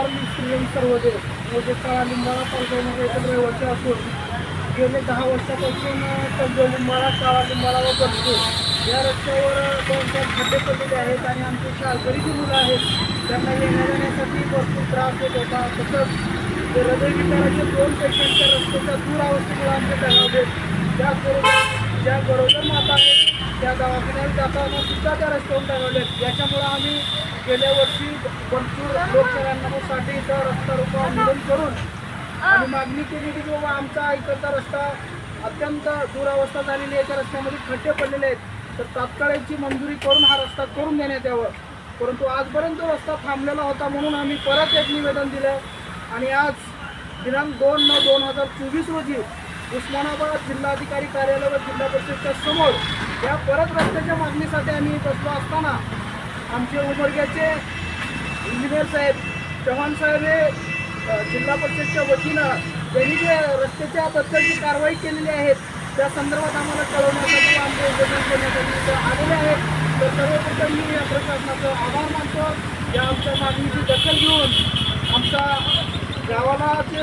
वारली स्त्रियं सर्वदेव म्हणजे काळा लिंबाळा तालुक्यामध्ये एकत्र रहिवासी असून गेले दहा वर्षापासून तंजोलिंबाळा काळा लिंबाळा व बसतो या रस्त्यावर दोन चार खड्डे पडलेले आहेत आणि आमचे शाळकरी जी मुलं आहेत. त्यांना येण्या जाण्यासाठी भरपूर त्रास होत होता. तसंच हृदयविकाराचे दोन पेशंटच्या रस्त्याच्या दुरावस्थेमुळे आमचे दगावले त्याचबरोबर ज्या गरोदर माता आहेत त्या दवाखान्यात जाताना सुद्धा त्या रस्त्यावर दगावले याच्यामुळं आम्ही गेल्या वर्षी भरपूर लोकसेवांसाठी इथं रस्ता रोको आंदोलन करून आणि मागणी केली की बाबा आमचा इकडचा रस्ता अत्यंत दुरावस्था झालेली आहे. त्या रस्त्यामध्ये खड्डे पडलेले आहेत. तर तात्काळ याची मंजुरी करून हा रस्ता करून देण्यात यावं. परंतु आजपर्यंत तो रस्ता थांबलेला होता म्हणून आम्ही परत एक निवेदन दिलं. आणि आज दिनांक दोन नऊ दोन हजार चोवीस रोजी उस्मानाबाद जिल्हाधिकारी कार्यालय व जिल्हा परिषदच्या समोर या परत रस्त्याच्या मागणीसाठी आम्ही बसलो असताना आमचे उमरग्याचे इंजिनियर साहेब चव्हाण साहेब हे जिल्हा परिषदच्या वतीनं त्यांनी जे रस्त्याच्या बद्दलची कारवाई केलेली आहे त्या संदर्भात आम्हाला कळवण्यासाठी आमचे उद्घाटन करण्यासाठी आलेले आहेत तर सर्वप्रथम मी या प्रशासनाचं आभार मानतो. या आमच्या मागणीची दखल घेऊन आमच्या गावाला जे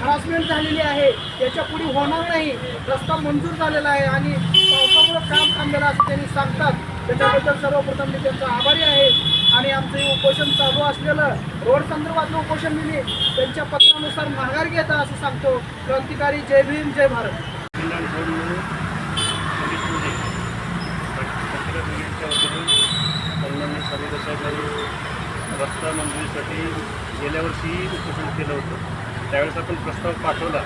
हरासमेंट झालेली आहे. त्याच्या पुढे होणार नाही. रस्ता मंजूर झालेला आहे आणि पावसामुळं काम थांबलेलं असं त्यांनी सांगतात. त्याच्याबद्दल सर्वप्रथम मी त्यांचा आभारी आहे. आणि आमचं हे उपोषण चालू असलेलं रोड संदर्भातलं उपोषण मी त्यांच्या पत्रानुसार माघार घेता असं सांगतो. क्रांतिकारी जय भीम जय भारत. रस्ता मंजुरीसाठी गेल्या वर्षी उपोषण केलं होतं. त्यावेळेस आपण प्रस्ताव पाठवला.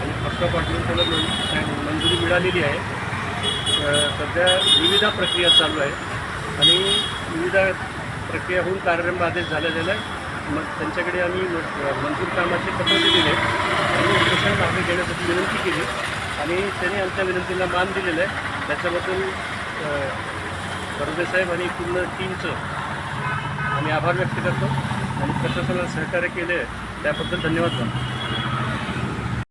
आणि प्रस्ताव पाठवून त्याला मन- मंजुरी मिळालेली आहे. सध्या विविध प्रक्रिया चालू आहे. आणि विविध प्रक्रिया होऊन कार्यक्रम आदेश झालेला आहे. मग त्यांच्याकडे आम्ही मंजूर कामाचे पत्र दिले. आहे आणि उपोषण मागे घेण्यासाठी विनंती केली. आणि त्यांनी आमच्या विनंतीला मान दिलेलं आहे. त्याच्याबद्दल परदेसाहेब आणि पूर्ण टीमचं आम्ही आभार व्यक्त करतो. आणि प्रशासनाला सहकार्य केले त्याबद्दल धन्यवाद सर.